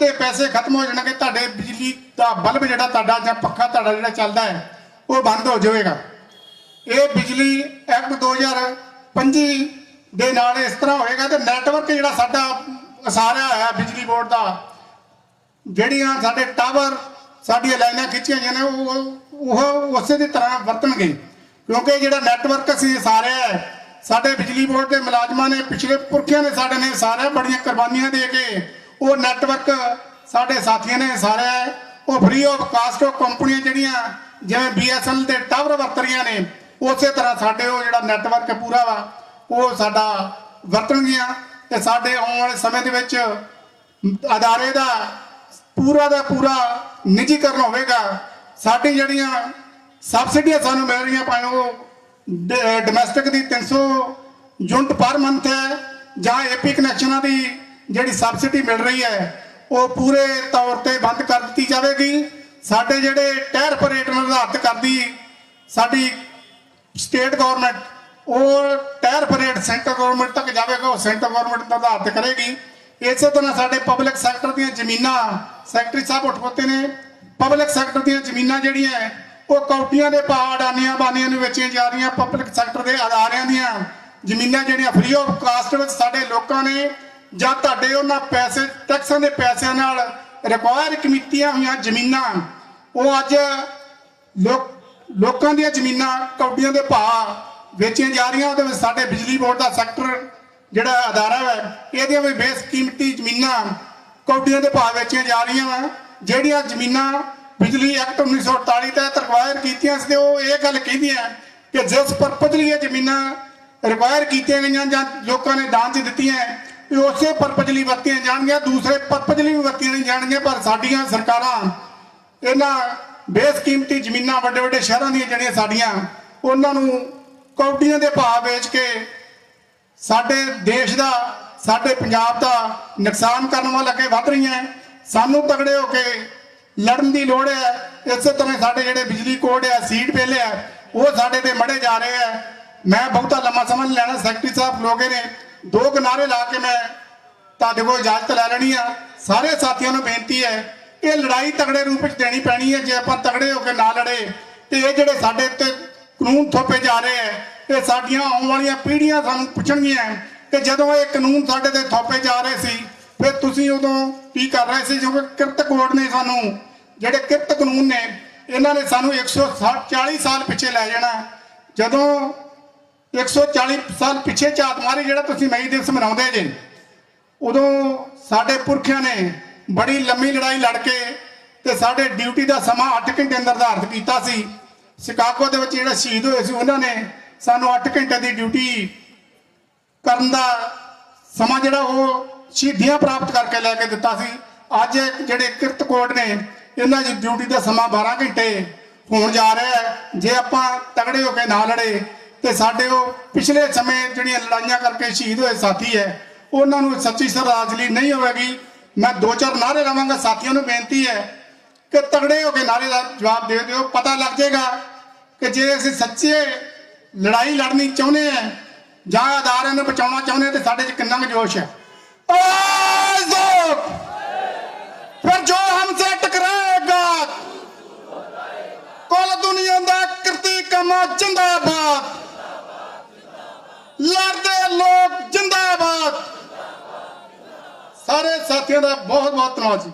ਦੇ ਪੈਸੇ ਖਤਮ ਹੋ ਜਾਣਗੇ, ਤੁਹਾਡੇ ਬਿਜਲੀ ਦਾ ਬਲਬ ਜਿਹੜਾ ਤੁਹਾਡਾ ਜਾਂ ਪੱਖਾ ਤੁਹਾਡਾ ਜਿਹੜਾ ਚੱਲਦਾ ਹੈ, ਉਹ ਬੰਦ ਹੋ ਜਾਵੇਗਾ। ਇਹ ਬਿਜਲੀ ਐਕਟ 2025 ਦੇ ਨਾਲ ਇਸ ਤਰ੍ਹਾਂ ਹੋਏਗਾ ਤੇ ਨੈਟਵਰਕ ਜਿਹੜਾ ਸਾਡਾ ਸਾਰਿਆ ਹੋਇਆ ਬਿਜਲੀ ਬੋਰਡ ਦਾ, ਜਿਹੜੀਆਂ ਸਾਡੇ ਟਾਵਰ, ਸਾਡੀਆਂ ਲਾਈਨਾਂ ਖਿੱਚੀਆਂ ਗਈਆਂ ਨੇ, ਉਹ ਉਹ ਉਸੇ ਦੀ ਤਰ੍ਹਾਂ ਵਰਤਣਗੇ। ਕਿਉਂਕਿ ਜਿਹੜਾ ਨੈਟਵਰਕ ਅਸੀਂ ਸਾਰਿਆ ਹੈ, ਸਾਡੇ ਬਿਜਲੀ ਬੋਰਡ ਦੇ ਮੁਲਾਜ਼ਮਾਂ ਨੇ, ਪਿਛਲੇ ਪੁਰਖਿਆਂ ਨੇ ਸਾਡੇ ਨੇ ਸਾਰਿਆਂ ਬੜੀਆਂ ਕੁਰਬਾਨੀਆਂ ਦੇ ਕੇ ਉਹ ਨੈਟਵਰਕ ਸਾਡੇ ਸਾਥੀਆਂ ਨੇ ਸਾਰਿਆ ਉਹ ਫ੍ਰੀ ਆਫ ਕਾਸਟ ਉਹ ਕੰਪਨੀਆਂ ਜਿਹੜੀਆਂ, ਜਿਵੇਂ BSNL ਦੇ ਟਾਵਰ ਵਰਤ ਰਹੀਆਂ ਨੇ, ਉਸੇ ਤਰ੍ਹਾਂ ਸਾਡੇ ਉਹ ਜਿਹੜਾ ਨੈਟਵਰਕ ਪੂਰਾ ਵਾ, ਉਹ ਸਾਡਾ ਵਰਤਣਗੀਆਂ ਤੇ ਸਾਡੇ ਆਉਣ ਵਾਲੇ ਸਮੇਂ ਦੇ ਵਿੱਚ ਅਦਾਰੇ ਦਾ ਪੂਰਾ ਦਾ ਪੂਰਾ ਨਿੱਜੀਕਰਨ ਹੋਵੇਗਾ। ਸਾਡੀ ਜਿਹੜੀਆਂ ਸਬਸਿਡੀਆਂ ਸਾਨੂੰ ਮਿਲ ਰਹੀਆਂ ਭਾਵੇਂ ਉਹ ਡੋਮੈਸਟਿਕ ਦੀ 300 ਯੂਨਿਟ ਪਰ ਮੰਥ ਹੈ ਜਾਂ ਏਪੀ ਕਨੈਕਸ਼ਨਾਂ ਦੀ ਜਿਹੜੀ ਸਬਸਿਡੀ ਮਿਲ ਰਹੀ ਹੈ, ਉਹ ਪੂਰੇ ਤੌਰ ਤੇ ਬੰਦ ਕਰ ਦਿੱਤੀ ਜਾਵੇਗੀ। ਸਾਡੇ ਜਿਹੜੇ ਟਾਇਰ ਪਰ ਰੇਟ ਨਿਰਧਾਰਤ ਕਰਦੀ ਸਾਡੀ ਸਟੇਟ ਗਵਰਨਮੈਂਟ ਉਹ ਟਾਇਰ ਰੇਟ ਸੈਂਟਰ ਗਵਰਨਮੈਂਟ ਤੱਕ ਜਾਵੇਗਾ, ਉਹ ਸੈਂਟਰ ਗਵਰਨਮੈਂਟ ਨਿਰਧਾਰਤ ਕਰੇਗੀ। ਇਸੇ ਤਰ੍ਹਾਂ ਸਾਡੇ ਪਬਲਿਕ ਸੈਕਟਰ ਦੀਆਂ ਜ਼ਮੀਨਾਂ ਸੈਕਟਰੀ ਸਾਹਿਬ ਉੱਠ ਨੇ ਪਬਲਿਕ ਸੈਕਟਰ ਦੀਆਂ ਜ਼ਮੀਨਾਂ ਜਿਹੜੀਆਂ ਉਹ ਕੌਟੀਆਂ ਦੇ ਭਾਅ ਅਡਾਨੀਆਂ ਬਾਨੀਆਂ ਨੂੰ ਵੇਚੀਆਂ ਜਾ ਰਹੀਆਂ ਪਬਲਿਕ ਸੈਕਟਰ ਦੇ ਅਦਾਰਿਆਂ ਦੀਆਂ ਜ਼ਮੀਨਾਂ ਜਿਹੜੀਆਂ ਫ੍ਰੀ ਆਫ ਕਾਸਟ ਵਿੱਚ ਸਾਡੇ ਲੋਕਾਂ ਨੇ ਜਾਂ ਤੁਹਾਡੇ ਉਹਨਾਂ ਪੈਸੇ, ਟੈਕਸਾਂ ਦੇ ਪੈਸਿਆਂ ਨਾਲ ਰਿਕਵਾਇਰ ਕੀਤੀਆਂ ਹੋਈਆਂ ਜ਼ਮੀਨਾਂ, ਉਹ ਅੱਜ ਲੋਕ, ਲੋਕਾਂ ਦੀਆਂ ਜ਼ਮੀਨਾਂ ਕੌਡੀਆਂ ਦੇ ਭਾਅ ਵੇਚੀਆਂ ਜਾ ਰਹੀਆਂ, ਉਹਦੇ ਵਿੱਚ ਸਾਡੇ ਬਿਜਲੀ ਬੋਰਡ ਦਾ ਸੈਕਟਰ ਜਿਹੜਾ ਅਦਾਰਾ ਹੈ ਇਹਦੀਆਂ ਵੀ ਬੇਸ ਕੀਮਤੀ ਜ਼ਮੀਨਾਂ ਕੌਡੀਆਂ ਦੇ ਭਾਅ ਵੇਚੀਆਂ ਜਾ ਰਹੀਆਂ ਵਾ, ਜਿਹੜੀਆਂ ਜ਼ਮੀਨਾਂ ਬਿਜਲੀ ਐਕਟ 1948 ਤਹਿਤ ਰਿਕਵਾਇਰ ਕੀਤੀਆਂ ਸੀ ਤੇ ਉਹ ਇਹ ਗੱਲ ਕਹਿੰਦੀ ਹੈ ਕਿ ਜਿਸ ਪਰਪਸ ਲਈ ਇਹ ਜ਼ਮੀਨਾਂ ਰਿਕਵਾਇਰ ਕੀਤੀਆਂ ਗਈਆਂ ਜਾਂ ਲੋਕਾਂ ਨੇ ਦਾਨ 'ਚ ਦਿੱਤੀਆਂ ਉਸੇ ਪਰਪਸ ਲਈ ਵਰਤੀਆਂ ਜਾਣਗੀਆਂ, ਦੂਸਰੇ ਪਰਪਸ ਲਈ ਵੀ ਵਰਤੀਆਂ ਨਹੀਂ ਜਾਣਗੀਆਂ, ਪਰ ਸਾਡੀਆਂ ਸਰਕਾਰਾਂ ਇਹਨਾਂ ਬੇਸਕੀਮਤੀ ਜ਼ਮੀਨਾਂ ਵੱਡੇ ਵੱਡੇ ਸ਼ਹਿਰਾਂ ਦੀਆਂ ਜਿਹੜੀਆਂ ਸਾਡੀਆਂ, ਉਹਨਾਂ ਨੂੰ ਕੌਡੀਆਂ ਦੇ ਭਾਅ ਵੇਚ ਕੇ ਸਾਡੇ ਦੇਸ਼ ਦਾ, ਸਾਡੇ ਪੰਜਾਬ ਦਾ ਨੁਕਸਾਨ ਕਰਨ ਵੱਲ ਅੱਗੇ ਵੱਧ ਰਹੀਆਂ ਸਾਨੂੰ ਤਗੜੇ ਹੋ ਕੇ ਲੜਨ ਦੀ ਲੋੜ ਹੈ। ਇਸੇ ਤਰ੍ਹਾਂ ਸਾਡੇ ਜਿਹੜੇ ਬਿਜਲੀ ਕੋਡ ਹੈ, ਸੀਟ ਬਿੱਲ ਹੈ, ਉਹ ਸਾਡੇ ਤੇ ਮੜੇ ਜਾ ਰਹੇ ਹੈ। ਮੈਂ ਬਹੁਤਾ ਲੰਮਾ ਸਮਾਂ ਲੈਣਾ, ਸੈਕਟਰੀ ਸਾਹਿਬ ਲੋਗੇ ਨੇ ਦੋ ਕਿਨਾਰੇ ਲਾ ਕੇ ਮੈਂ ਤੁਹਾਡੇ ਕੋਲ ਇਜਾਜ਼ਤ ਲੈ ਲੈਣੀ ਆ। ਸਾਰੇ ਸਾਥੀਆਂ ਨੂੰ ਬੇਨਤੀ ਹੈ, ਇਹ ਲੜਾਈ ਤਗੜੇ ਰੂਪ ਵਿੱਚ ਦੇਣੀ ਪੈਣੀ ਹੈ, ਜੇ ਆਪਾਂ ਤਗੜੇ ਹੋ ਕੇ ਨਾ ਲੜੇ, ਤੇ ਇਹ ਜਿਹੜੇ ਸਾਡੇ ਉੱਤੇ ਕਾਨੂੰਨ ਥੋਪੇ ਜਾ ਰਹੇ ਹੈ, ਇਹ ਸਾਡੀਆਂ ਆਉਣ ਵਾਲੀਆਂ ਪੀੜ੍ਹੀਆਂ ਸਾਨੂੰ ਪੁੱਛਣਗੀਆਂ ਕਿ ਜਦੋਂ ਇਹ ਕਾਨੂੰਨ ਸਾਡੇ ਤੇ ਥੋਪੇ ਜਾ ਰਹੇ ਸੀ, ਫਿਰ ਤੁਸੀਂ ਉਦੋਂ ਕੀ ਕਰ ਰਹੇ ਸੀ? ਕਿਉਂਕਿ ਕਿਰਤ ਕੋਡ ਨੇ ਸਾਨੂੰ, ਜਿਹੜੇ ਕਿਰਤ ਕਾਨੂੰਨ ਨੇ, ਇਹਨਾਂ ਨੇ ਸਾਨੂੰ 140 ਸਾਲ ਪਿੱਛੇ ਲੈ ਜਾਣਾ। ਜਦੋਂ 140 ਸਾਲ ਪਿੱਛੇ ਝਾਤ ਮਾਰੀ ਜਿਹੜਾ ਤੁਸੀਂ ਮਈ ਦਿਵਸ ਮਨਾਉਂਦੇ ਜੇ। ਉਦੋਂ ਸਾਡੇ ਪੁਰਖਿਆਂ ਨੇ ਬੜੀ ਲੰਮੀ ਲੜਾਈ ਲੜ ਕੇ ਤੇ ਸਾਡੇ ਡਿਊਟੀ ਦਾ ਸਮਾਂ 8 ਘੰਟੇ ਨਿਰਧਾਰਤ ਕੀਤਾ ਸੀ। ਸ਼ਿਕਾਗੋ ਦੇ ਵਿੱਚ ਜਿਹੜਾ ਸ਼ਹੀਦ ਹੋਏ ਸੀ, ਉਹਨਾਂ ਨੇ ਸਾਨੂੰ 8 ਘੰਟੇ ਦੀ ਡਿਊਟੀ ਕਰਨ ਦਾ ਸਮਾਂ ਜਿਹੜਾ ਉਹ ਸ਼ਹੀਦੀਆਂ ਪ੍ਰਾਪਤ ਕਰਕੇ ਲੈ ਕੇ ਦਿੱਤਾ ਸੀ। ਅੱਜ ਜਿਹੜੇ ਕਿਰਤ ਕੋਡ ਨੇ, ਇਹਨਾਂ ਦੀ ਡਿਊਟੀ ਦਾ ਸਮਾਂ 12 ਘੰਟੇ ਹੋਣ ਜਾ ਰਿਹਾ ਹੈ। ਜੇ ਆਪਾਂ ਤਗੜੇ ਹੋ ਕੇ ਨਾ ਲੜੇ ਤੇ ਸਾਡੇ ਉਹ ਪਿਛਲੇ ਸਮੇਂ ਜਿਹੜੀਆਂ ਲੜਾਈਆਂ ਕਰਕੇ ਸ਼ਹੀਦ ਹੋਏ ਸਾਥੀ ਹੈ, ਉਹਨਾਂ ਨੂੰ ਸੱਚੀ ਸ਼ਰਧਾਂਜਲੀ ਨਹੀਂ ਹੋਵੇਗੀ। ਮੈਂ ਦੋ ਚਾਰ ਨਾਰੇ ਲਾਵਾਂਗਾ, ਸਾਥੀਆਂ ਨੂੰ ਬੇਨਤੀ ਹੈ ਕਿ ਤਗੜੇ ਹੋ ਕੇ ਨਾਰੇ ਦਾ ਜਵਾਬ ਦੇ ਦਿਓ। ਪਤਾ ਲੱਗ ਜਾਏਗਾ ਕਿ ਜੇ ਅਸੀਂ ਸੱਚੇ ਲੜਾਈ ਲੜਨੀ ਚਾਹੁੰਦੇ ਆ ਜਾਂ ਅਦਾਰਿਆਂ ਨੂੰ ਬਚਾਉਣਾ ਚਾਹੁੰਦੇ ਹਾਂ, ਤੇ ਸਾਡੇ 'ਚ ਕਿੰਨਾ ਕੁ ਜੋਸ਼ ਹੈ। ਫਿਰ ਜੋ ਹਮਸੇ ਟਕਰਾਏਗਾ ਕੁੱਲ ਦੁਨੀਆ ਦਾ ਕਰਤੀ ਕਮਾ ਜਿੰਦਾਬਾਦ ਲੜਦੇ ਲੋਕ ਜਿੰਦਾਬਾਦ। ਸਾਰੇ ਸਾਥੀਆਂ ਦਾ ਬਹੁਤ ਬਹੁਤ ਧੰਨਵਾਦ ਜੀ।